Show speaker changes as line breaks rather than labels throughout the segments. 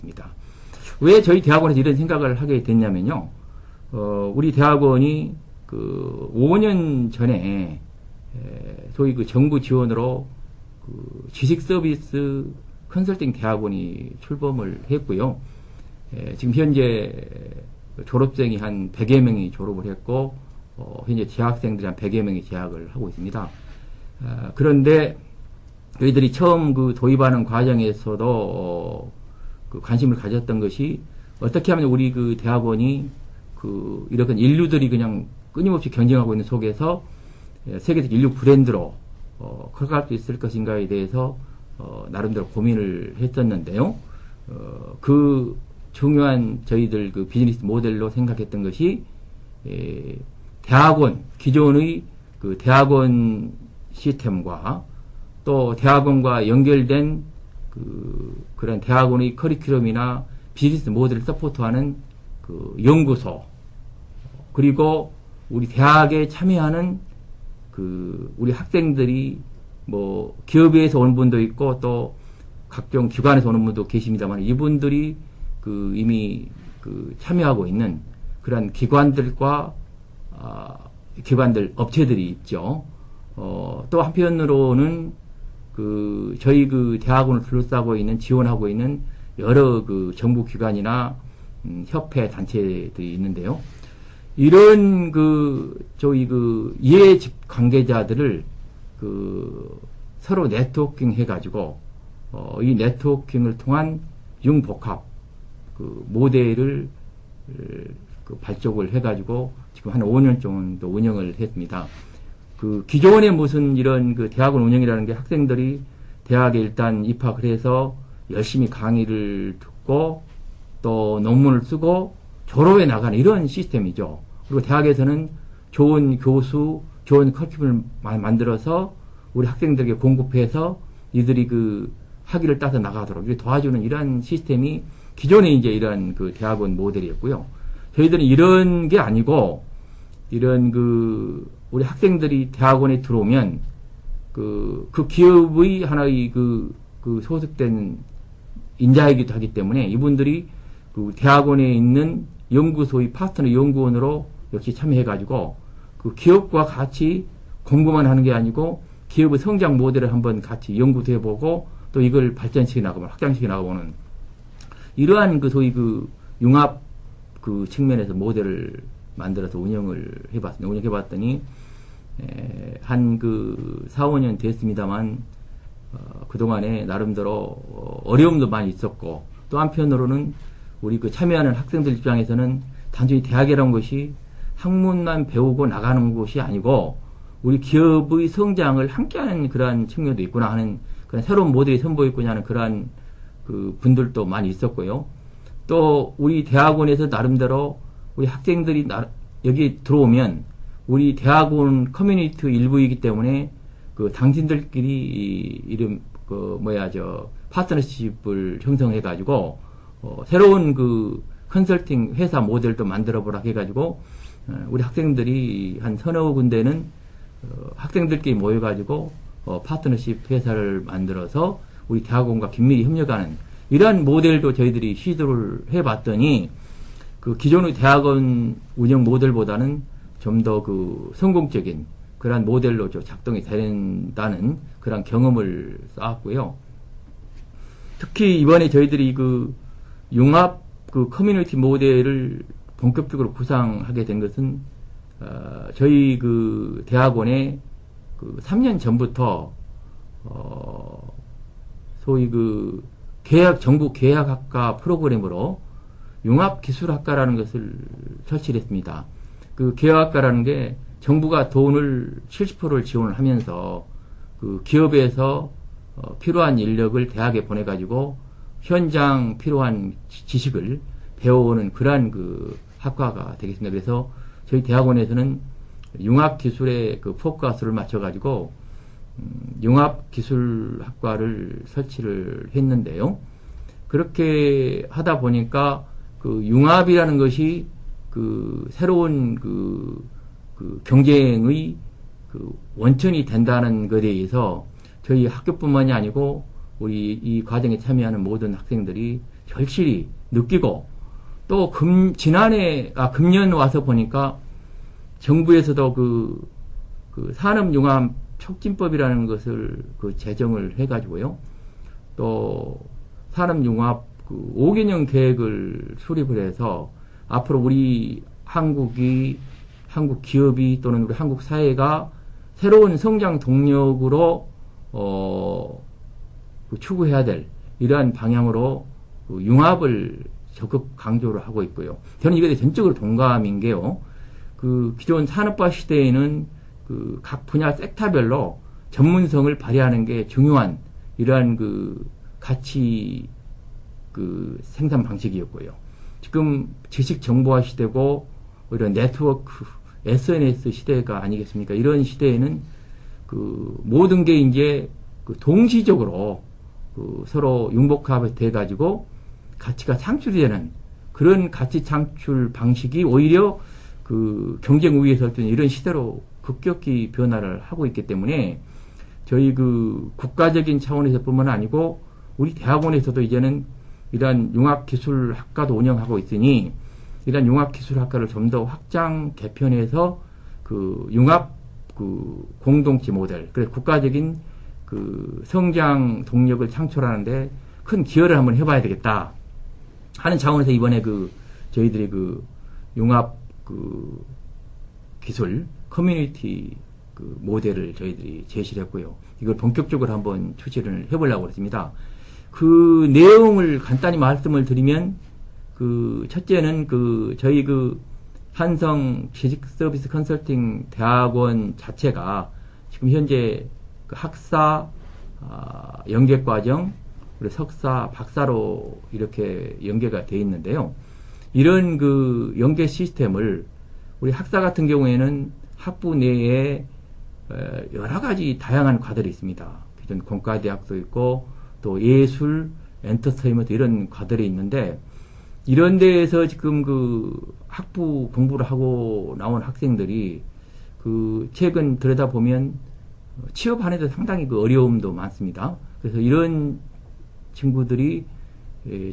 있습니다. 왜 저희 대학원에서 이런 생각을 하게 됐냐면요. 어, 우리 대학원이 그 5년 전에 에, 소위 그 정부 지원으로 그 지식 서비스 컨설팅 대학원이 출범을 했고요. 에, 지금 현재 졸업생이 한 100여 명이 졸업을 했고 어, 현재 재학생들이 한 100여 명이 재학을 하고 있습니다. 아, 그런데 저희들이 처음 그 도입하는 과정에서도 어, 그 관심을 가졌던 것이 어떻게 하면 우리 그 대학원이 그 이렇게 인류들이 그냥 끊임없이 경쟁하고 있는 속에서 예, 세계적 인류 브랜드로 어, 커갈 수 있을 것인가에 대해서 어, 나름대로 고민을 했었는데요. 어, 그 중요한 저희들 그 비즈니스 모델로 생각했던 것이 에, 대학원 기존의 그 대학원 시스템과 또 대학원과 연결된 그 그런 대학원의 커리큘럼이나 비즈니스 모델을 서포트하는 그 연구소 그리고 우리 대학에 참여하는 그 우리 학생들이 뭐 기업에서 온 분도 있고 또 각종 기관에서 오는 분도 계십니다만 이분들이 그 이미 그 참여하고 있는 그런 기관들과 아, 기관들 업체들이 있죠. 어, 또 한편으로는 그 저희 그 대학원을 둘러싸고 있는 지원하고 있는 여러 그 정부 기관이나 음, 협회 단체들이 있는데요. 이런 그 저희 그 이해 관계자들을 그 서로 네트워킹 해가지고 어, 이 네트워킹을 통한 융복합 그 모델을 그 발족을 해가지고 지금 한 5년 정도 운영을 했습니다. 그 기존에 무슨 이런 그 대학원 운영이라는 게 학생들이 대학에 일단 입학을 해서 열심히 강의를 듣고 또 논문을 쓰고 졸업에 나가는 이런 시스템이죠. 그리고 대학에서는 좋은 교수, 좋은 커리큘럼을 만들어서 우리 학생들에게 공급해서 이들이 그 학위를 따서 나가도록 도와주는 이런 시스템이 기존에 이제 이런 그 대학원 모델이었고요. 저희들은 이런 게 아니고 이런 그 우리 학생들이 대학원에 들어오면 그, 그 기업의 하나의 그, 그 소속된 인자이기도 하기 때문에 이분들이 그 대학원에 있는 연구소의 파트너 연구원으로 역시 참여해가지고 그 기업과 같이 공부만 하는 게 아니고 기업의 성장 모델을 한번 같이 연구도 해보고 또 이걸 발전시켜 나가면 확장시켜 나가보는 이러한 그 소위 그 융합 그 측면에서 모델을 만들어서 운영을 해봤습니다. 운영해봤더니 한 그 4, 5년 됐습니다만 어, 그동안에 나름대로 어려움도 많이 있었고 또 한편으로는 우리 그 참여하는 학생들 입장에서는 단순히 대학이라는 것이 학문만 배우고 나가는 곳이 아니고 우리 기업의 성장을 함께하는 그러한 측면도 있구나 하는 그런 새로운 모델이 선보였구나 하는 그러한 그 분들도 많이 있었고요. 또 우리 대학원에서 나름대로 우리 학생들이 나, 여기 들어오면 우리 대학원 커뮤니티 일부이기 때문에 그 당신들끼리 이름 그 뭐야 저 파트너십을 형성해 가지고 어, 새로운 그 컨설팅 회사 모델도 만들어 보라 해 가지고 어, 우리 학생들이 한 서너 군데는 어, 학생들끼리 모여 가지고 어, 파트너십 회사를 만들어서 우리 대학원과 긴밀히 협력하는 이러한 모델도 저희들이 시도를 해 봤더니 그 기존의 대학원 운영 모델보다는 좀 더 그 성공적인 그러한 모델로 작동이 된다는 그런 경험을 쌓았고요. 특히 이번에 저희들이 그 융합 그 커뮤니티 모델을 본격적으로 구상하게 된 것은 어, 저희 그 대학원에 그 3년 전부터 어, 소위 그 계약 전국 계약학과 프로그램으로 융합기술학과라는 것을 설치를 했습니다. 그 계약학과라는 게 정부가 돈을 70%를 지원을 하면서 그 기업에서 어, 필요한 인력을 대학에 보내가지고 현장 필요한 지식을 배워오는 그러한 그 학과가 되겠습니다. 그래서 저희 대학원에서는 융합기술의 그 포커스를 맞춰가지고 음, 융합기술학과를 설치를 했는데요. 그렇게 하다 보니까 그 융합이라는 것이 그 새로운 그, 그 경쟁의 그 원천이 된다는 것에 대해서 저희 학교뿐만이 아니고 우리 이 과정에 참여하는 모든 학생들이 절실히 느끼고 또 금, 지난해, 아, 금년 와서 보니까 정부에서도 그, 그 산업융합 촉진법이라는 것을 그 제정을 해가지고요. 또 산업융합 그 5개년 계획을 수립을 해서 앞으로 우리 한국이 한국 기업이 또는 우리 한국 사회가 새로운 성장 동력으로 어, 그 추구해야 될 이러한 방향으로 그 융합을 적극 강조를 하고 있고요. 저는 이것에 전적으로 동감인 게요. 그 기존 산업화 시대에는 그 각 분야 섹터별로 전문성을 발휘하는 게 중요한 이러한 그 가치 그 생산 방식이었고요. 지금 지식 정보화 시대고 이런 네트워크 SNS 시대가 아니겠습니까? 이런 시대에는 그 모든 게 이제 그 동시적으로 그 서로 융복합돼 가지고 가치가 창출이 되는 그런 가치 창출 방식이 오히려 그 경쟁 우위에 설 때는 이런 시대로 급격히 변화를 하고 있기 때문에 저희 그 국가적인 차원에서뿐만 아니고 우리 대학원에서도 이제는 이러한 융합기술학과도 운영하고 있으니 이러한 융합기술학과를 좀 더 확장 개편해서 그 융합 그 공동체 모델, 그래 국가적인 그 성장 동력을 창출하는데 큰 기여를 한번 해봐야 되겠다 하는 차원에서 이번에 그 저희들이 그 융합 그 기술 커뮤니티 그 모델을 저희들이 제시를 했고요. 이걸 본격적으로 한번 추진을 해보려고 그랬습니다. 그 내용을 간단히 말씀을 드리면 그 첫째는 그 저희 그 한성 취직 서비스 컨설팅 대학원 자체가 지금 현재 그 학사 아, 연계 과정 그리고 석사 박사로 이렇게 연계가 돼 있는데요. 이런 그 연계 시스템을 우리 학사 같은 경우에는 학부 내에 여러 가지 다양한 과들이 있습니다. 기존 공과대학도 있고 또 예술, 엔터테인먼트 이런 과들이 있는데 이런 데에서 지금 그 학부 공부를 하고 나온 학생들이 그 최근 들여다보면 취업하는데 상당히 그 어려움도 많습니다. 그래서 이런 친구들이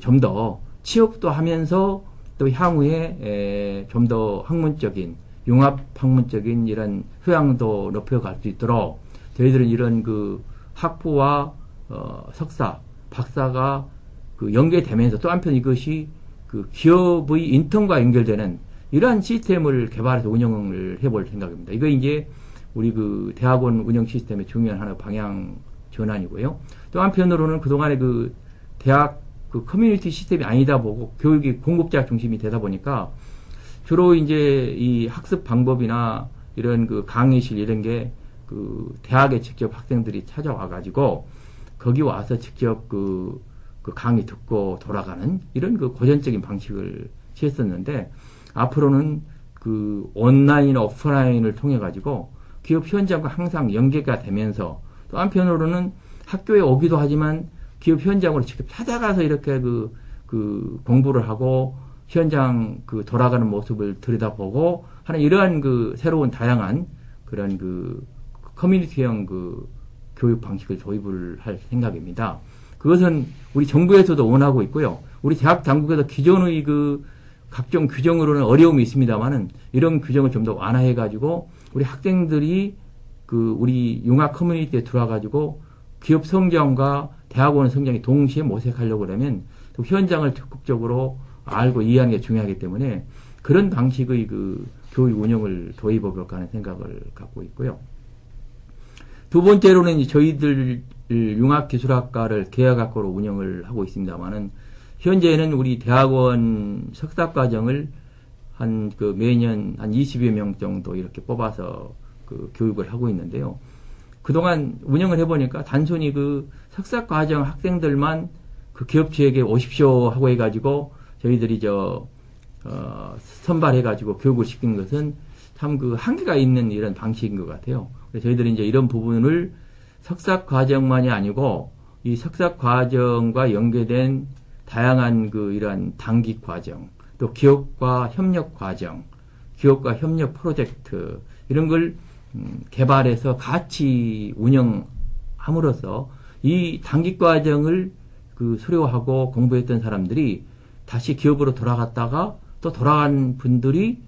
좀 더 취업도 하면서 또 향후에 좀 더 학문적인 융합 학문적인 이런 효양도 높여갈 수 있도록 저희들은 이런 그 학부와 어, 석사, 박사가 그 연계되면서 또 한편 이것이 그 기업의 인턴과 연결되는 이러한 시스템을 개발해서 운영을 해볼 생각입니다. 이거 이제 우리 그 대학원 운영 시스템의 중요한 하나 방향 전환이고요. 또 한편으로는 그동안에 그 대학 그 커뮤니티 시스템이 아니다 보고 교육이 공급자 중심이 되다 보니까 주로 이제 이 학습 방법이나 이런 그 강의실 이런 게 그 대학에 직접 학생들이 찾아와 가지고 거기 와서 직접 그, 그 강의 듣고 돌아가는 이런 그 고전적인 방식을 취했었는데 앞으로는 그 온라인 오프라인을 통해 가지고 기업 현장과 항상 연계가 되면서 또 한편으로는 학교에 오기도 하지만 기업 현장으로 직접 찾아가서 이렇게 그, 그 공부를 하고 현장 그 돌아가는 모습을 들여다보고 하는 이러한 그 새로운 다양한 그런 그 커뮤니티형 그 교육 방식을 도입을 할 생각입니다. 그것은 우리 정부에서도 원하고 있고요. 우리 대학 당국에서 기존의 그 각종 규정으로는 어려움이 있습니다만은 이런 규정을 좀 더 완화해 가지고 우리 학생들이 그 우리 융합 커뮤니티에 들어와 가지고 기업 성장과 대학원 성장이 동시에 모색하려고 그러면 또 현장을 적극적으로 알고 이해하는 게 중요하기 때문에 그런 방식의 그 교육 운영을 도입해 볼까 하는 생각을 갖고 있고요. 두 번째로는 저희들 융합기술학과를 계약학과로 운영을 하고 있습니다만은 현재는 우리 대학원 석사과정을 한 그 매년 한 20여 명 정도 이렇게 뽑아서 그 교육을 하고 있는데요. 그동안 운영을 해보니까 단순히 그 석사과정 학생들만 그 기업체에게 오십시오 하고 해가지고 저희들이 저, 어, 선발해가지고 교육을 시킨 것은 참 그 한계가 있는 이런 방식인 것 같아요. 저희들이 이제 이런 부분을 석사 과정만이 아니고 이 석사 과정과 연계된 다양한 그 이러한 단기 과정, 또 기업과 협력 과정, 기업과 협력 프로젝트 이런 걸 음, 개발해서 같이 운영함으로써 이 단기 과정을 그 수료하고 공부했던 사람들이 다시 기업으로 돌아갔다가 또 돌아간 분들이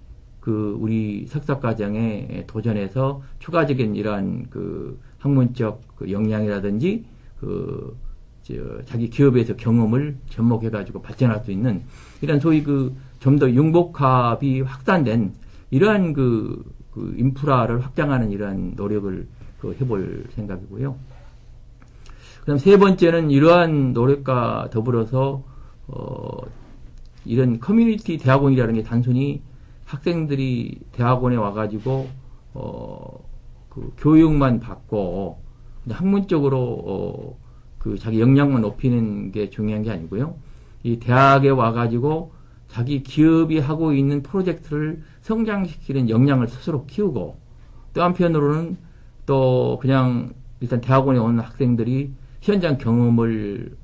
그 우리 석사과정에 도전해서 추가적인 이러한 그 학문적 그 역량이라든지 그 저, 자기 기업에서 경험을 접목해가지고 발전할 수 있는 이런 소위 그 좀 더 융복합이 확산된 이러한 그, 그 인프라를 확장하는 이러한 노력을 그 해볼 생각이고요. 그다음 세 번째는 이러한 노력과 더불어서 어, 이런 커뮤니티 대학원이라는 게 단순히 학생들이 대학원에 와가지고 어, 그 교육만 받고 학문적으로 어, 그 자기 역량만 높이는 게 중요한 게 아니고요. 이 대학에 와가지고 자기 기업이 하고 있는 프로젝트를 성장시키는 역량을 스스로 키우고 또 한편으로는 또 그냥 일단 대학원에 온 학생들이 현장 경험을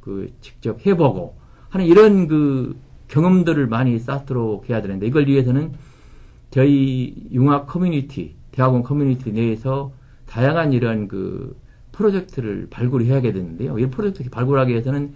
그 직접 해보고 하는 이런 그 경험들을 많이 쌓도록 해야 되는데 이걸 위해서는 저희 융합 커뮤니티, 대학원 커뮤니티 내에서 다양한 이런 그 프로젝트를 발굴해야 되는데요. 이 프로젝트 발굴하기 위해서는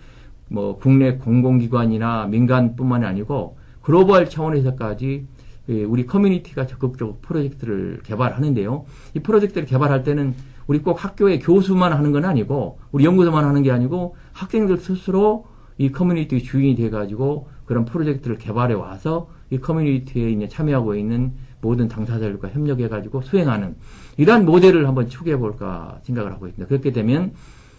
뭐 국내 공공기관이나 민간뿐만이 아니고 글로벌 차원에서까지 예, 우리 커뮤니티가 적극적으로 프로젝트를 개발하는데요. 이 프로젝트를 개발할 때는 우리 꼭 학교의 교수만 하는 건 아니고 우리 연구소만 하는 게 아니고 학생들 스스로 이 커뮤니티 주인이 돼가지고 그런 프로젝트를 개발해 와서 이 커뮤니티에 있는 참여하고 있는 모든 당사자들과 협력해가지고 수행하는 이러한 모델을 한번 추구해 볼까 생각을 하고 있습니다. 그렇게 되면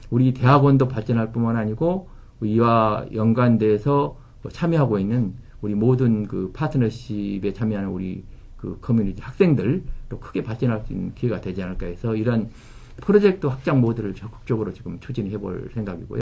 우리 대학원도 발전할 뿐만 아니고 이와 연관돼서 참여하고 있는 우리 모든 그 파트너십에 참여하는 우리 그 커뮤니티 학생들도 크게 발전할 수 있는 기회가 되지 않을까 해서 이런 프로젝트 확장 모델을 적극적으로 지금 추진해 볼 생각이고요.